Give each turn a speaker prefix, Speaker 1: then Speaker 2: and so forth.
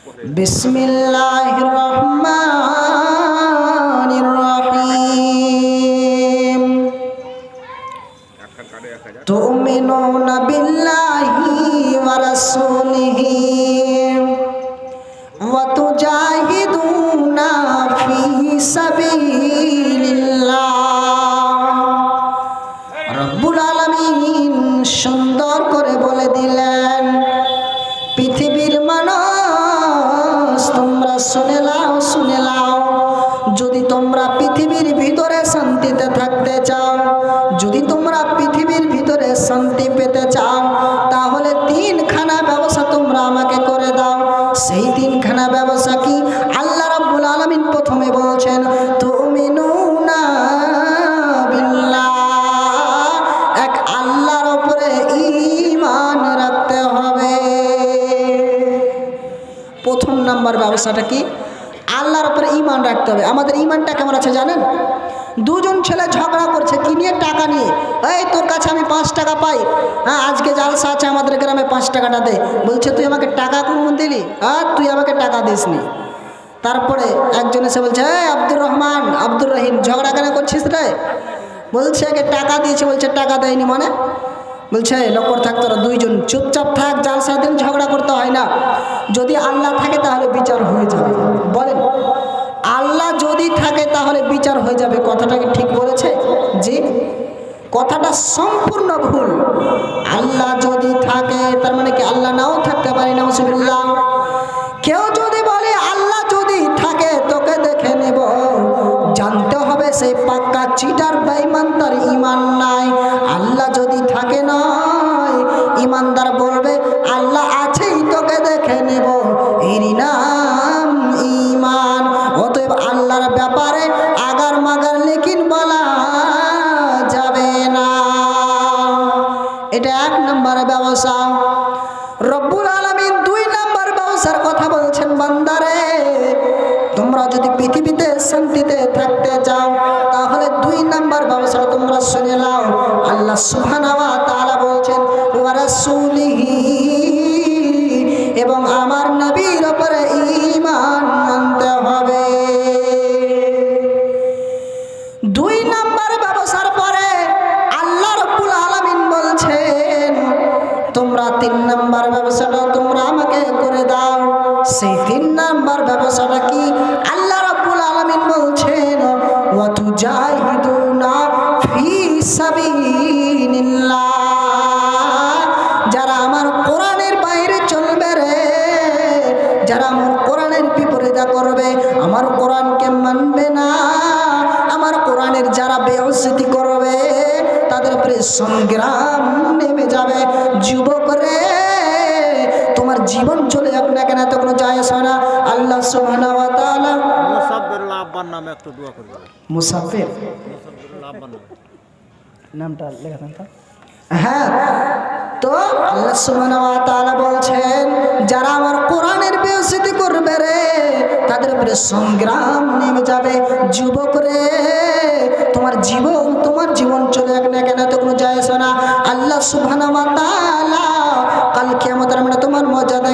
Speaker 1: بسم الله الرحمن الرحيم تؤمنون بالله ورسوله وتجاهدون শুনে লাও শুনে লাও যদি তোমরা পৃথিবীর ভিতরে শান্তিতে থাকতে চাও প্রথম নাম্বার ব্যবসাটা কি? আল্লাহর উপরে ইমান রাখতে হবে। আমাদের ইমানটা কেমন আছে জানেন? দুজন ছেলে ঝগড়া করছে, কি নিয়ে টাকা নিয়ে? এই, তোর কাছে আমি পাঁচ টাকা পাই। হ্যাঁ আজকে জালসা আছে আমাদের গ্রামে, পাঁচ টাকাটা দে। বলছে, তুই আমাকে টাকা কোন দিলি? আর তুই আমাকে টাকা দিসনি। তারপরে একজন এসে বলছে, এই, আব্দুর রহমান, আব্দুর রহিম, ঝগড়া কেন করছিস রে? বলছে, একে টাকা দিয়েছে। বলছে, টাকা দেয়নি মানে? বলছে লক্ষ্য থাক তোরা দুইজন, চুপচাপ থাক জাল সাথে ঝগড়া করতে হয় না। যদি আল্লাহ থাকে তাহলে বিচার হয়ে যাবে। বলেন, আল্লাহ যদি থাকে তাহলে বিচার হয়ে যাবে। কথাটাকে ঠিক বলেছে? যে কথাটা সম্পূর্ণ ভুল। আল্লাহ যদি থাকে, তার মানে কি আল্লাহ নাও থাকতে পারে না ইমানদার বলবে, আল্লাহ আছেই তোকে দেখে নেব। এরই নাম ইমান অতএব আল্লাহর ব্যাপারে আগার মাগার লেকিন বলা যাবে না। এটা এক নম্বরের ব্যবসা। রব্বুল আলমিন দুই নম্বর ব্যবসার কথা বলছেন, বান্দারে, তোমরা যদি পৃথিবীতে শান্তিতে থাকতে চাও, তাহলে দুই নম্বর ব্যবসা তোমরা শুনে নাও। আল্লাহ সুবহানাহু এবং আমার নবীর উপরে ঈমান মানতে হবে। দুই নাম্বার ব্যবসার পরে আল্লাহ রব্বুল আলামিন বলছেন, তোমরা তিন নাম্বার ব্যবসাটা তোমরা আমাকে করে দাও। সেই তিন নাম্বার ব্যবসাটা কি? আল্লাহ রব্বুল আলামিন বলছেন, ওয়া তুজাহিদুনা ফি সাবিলিল্লাহ। সংগ্রাম নেমে যাবে। যুবক রে তোমার জীবন চলে যাক না কেন তো কোনো যায় আসে না। আল্লাহ
Speaker 2: আব্বার নামে একটু দোয়া করবে।
Speaker 1: মুসাফির? নামটা লেখা থাক হ্যাঁ তো আল্লাহ সুবহানাহু ওয়া তাআলা বলছেন যারা আমার কোরআনের বেইজ্জতি করবে রে তাদের উপরে সংগ্রাম নেমে যাবে। যুবক রে তোমার জীবন তোমার জীবন চলে যাক না কেন তো কোনো যায় না। আল্লাহ সুবহানাহু ওয়া তাআলা কাল কিয়ামতের মানে তোমার মর্যাদা